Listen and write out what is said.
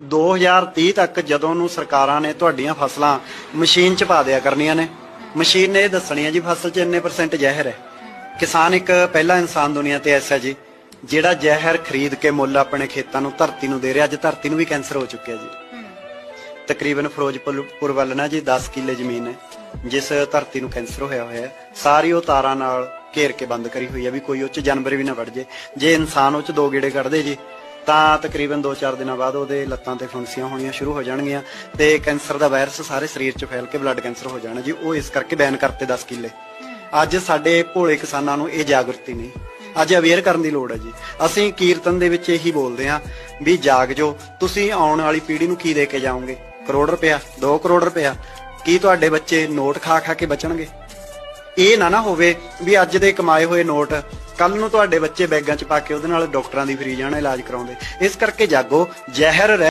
2030 ਤੱਕ ਜਦੋਂ ਨੂੰ ਸਰਕਾਰਾਂ ਨੇ ਤੁਹਾਡੀਆਂ ਫਸਲਾਂ ਮਸ਼ੀਨ 'ਚ ਪਾ ਦਿਆ ਕਰਨੀਆਂ ਨੇ। ਮਸ਼ੀਨ ਨੇ ਇਹ ਦੱਸਣੀ ਹੈ ਜੀ, ਫਸਲ 'ਚ ਇੰਨੇ ਪਰਸੈਂਟ ਜ਼ਹਿਰ ਹੈ। ਕਿਸਾਨ ਇੱਕ ਪਹਿਲਾ ਇਨਸਾਨ ਦੁਨੀਆ ਤੇ ਐਸਾ ਜੀ, ਜਿਹੜਾ ਜ਼ਹਿਰ ਖਰੀਦ ਕੇ ਮੁੱਲ ਆਪਣੇ ਖੇਤਾਂ ਨੂੰ ਧਰਤੀ ਨੂੰ ਦੇ ਰਿਹਾ, ਅੱਜ ਧਰਤੀ ਨੂੰ ਵੀ ਕੈਂਸਰ ਹੋ ਚੁੱਕਿਆ ਜੀ। ਤਕਰੀਬਨ ਫਿਰੋਜ਼ਪੁਰ ਵੱਲ ਨਾ ਜੀ 10 ਕਿੱਲੇ ਜ਼ਮੀਨ ਹੈ, ਜਿਸ ਧਰਤੀ ਨੂੰ ਕੈਂਸਰ ਹੋਇਆ ਹੋਇਆ ਸਾਰੀ ਉਹ ਤਾਰਾਂ ਨਾਲ ਘੇਰ ਕੇ ਬੰਦ ਕਰੀ ਹੋਈ ਹੈ ਵੀ ਕੋਈ ਉਹ ਚ ਜਾਨਵਰ ਵੀ ਨਾ ਵੜ ਜੇ। ਜੇ ਇਨਸਾਨ ਉਹ ਚ ਦੋ ਗੇੜੇ ਕੱਢਦੇ ਜੀ ਤਾਂ ਤਕਰੀਬਨ 2-4 ਦਿਨਾਂ ਬਾਅਦ ਉਹਦੇ ਲੱਤਾਂ ਤੇ ਫੰਕਸੀਆਂ ਹੋਣੀਆਂ ਸ਼ੁਰੂ ਹੋ ਜਾਣਗੀਆਂ ਤੇ ਕੈਂਸਰ ਦਾ ਵਾਇਰਸ ਸਾਰੇ ਸਰੀਰ 'ਚ ਫੈਲ ਕੇ ਬਲੱਡ ਕੈਂਸਰ ਹੋ ਜਾਣਾ ਜੀ, ਉਹ ਇਸ ਕਰਕੇ ਬੈਨ ਕਰਤੇ 10 ਕਿੱਲੇ। ਅੱਜ ਸਾਡੇ ਭੋਲੇ ਕਿਸਾਨਾਂ ਨੂੰ ਇਹ ਜਾਗਰਤੀ ਨਹੀਂ। ਅੱਜ ਅਵੇਅਰ ਕਰਨ ਦੀ ਲੋੜ ਹੈ ਜੀ। ਅਸੀਂ ਕੀਰਤਨ ਦੇ ਵਿੱਚ ਇਹੀ ਬੋਲਦੇ ਹਾਂ ਵੀ ਜਾਗ ਜੋ ਤੁਸੀਂ ਆਉਣ ਵਾਲੀ ਪੀੜ੍ਹੀ ਨੂੰ ਕੀ ਦੇ ਕੇ ਜਾਓਗੇ? ਕਰੋੜ ਰੁਪਇਆ 2 ਕਰੋੜ ਰੁਪਇਆ। ਕੀ ਤੁਹਾਡੇ ਬੱਚੇ ਨੋਟ ਖਾ ਖਾ ਕੇ ਬਚਣਗੇ? ਇਹ ਨਾ ਨਾ ਹੋਵੇ ਵੀ ਅੱਜ ਦੇ ਕਮਾਏ ਹੋਏ ਨੋਟ ਕੱਲ ਨੂੰ ਤੁਹਾਡੇ ਬੱਚੇ ਬੈਗਾਂ 'ਚ ਪਾ ਕੇ ਉਹਦੇ ਨਾਲ ਡਾਕਟਰਾਂ ਦੀ ਫਰੀ ਜਾਣਾ ਇਲਾਜ ਕਰਾਉਂਦੇ। ਇਸ ਕਰਕੇ ਜਾਗੋ, ਜ਼ਹਿਰ ਰਹਿ